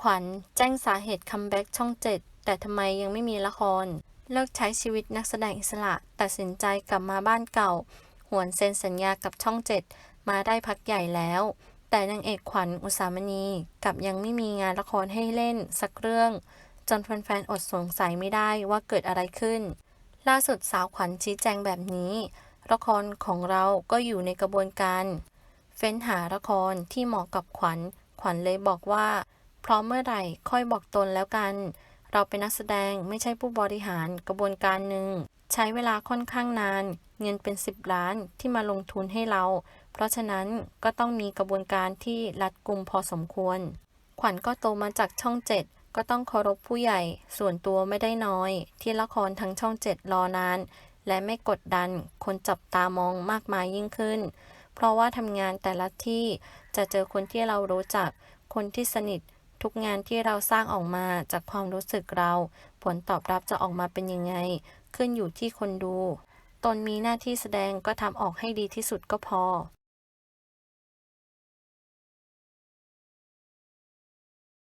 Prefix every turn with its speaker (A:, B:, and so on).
A: ขวัญแจ้งสาเหตุคัมแบ็กช่องเจ็ดแต่ทำไมยังไม่มีละคร เลิกใช้ชีวิตนักแสดงอิสระ ตัดสินใจกลับมาบ้านเก่า หวนเซ็นสัญญากับช่องเจ็ดมาได้พักใหญ่แล้ว แต่นางเอกขวัญอุสามณีกับยังไม่มีงานละครให้เล่นสักเรื่อง จนแฟนๆอดสงสัยไม่ได้ว่าเกิดอะไรขึ้น ล่าสุดสาวขวัญชี้แจงแบบนี้ ละครของเราก็อยู่ในกระบวนการ เฟ้นหาละครที่เหมาะกับขวัญ ขวัญเลยบอกว่า พร้อมเมื่อไหร่ค่อยบอกตนแล้วกัน เราเป็นนักแสดงไม่ใช่ผู้บริหารกระบวนการหนึ่ง ใช้เวลาค่อนข้างนาน เงินเป็น 10 ล้านที่มาลงทุนให้เรา เพราะฉะนั้นก็ต้องมีกระบวนการที่รัดกุมพอสมควร ขวัญก็โตมาจากช่องเจ็ดก็ต้องเคารพผู้ใหญ่ ส่วนตัวไม่ได้น้อย ที่ละครทั้งช่องเจ็ดรอนาน และไม่กดดัน คนจับตามองมากมายยิ่งขึ้น เพราะว่าทำงานแต่ละที่จะเจอคนที่เรารู้จัก คนที่สนิท ทุกงานที่เราสร้างออกมาจากความรู้สึกเรา ผลตอบรับจะออกมาเป็นยังไง ขึ้นอยู่ที่คนดู ตนมีหน้าที่แสดงก็ทำออกให้ดีที่สุดก็พอ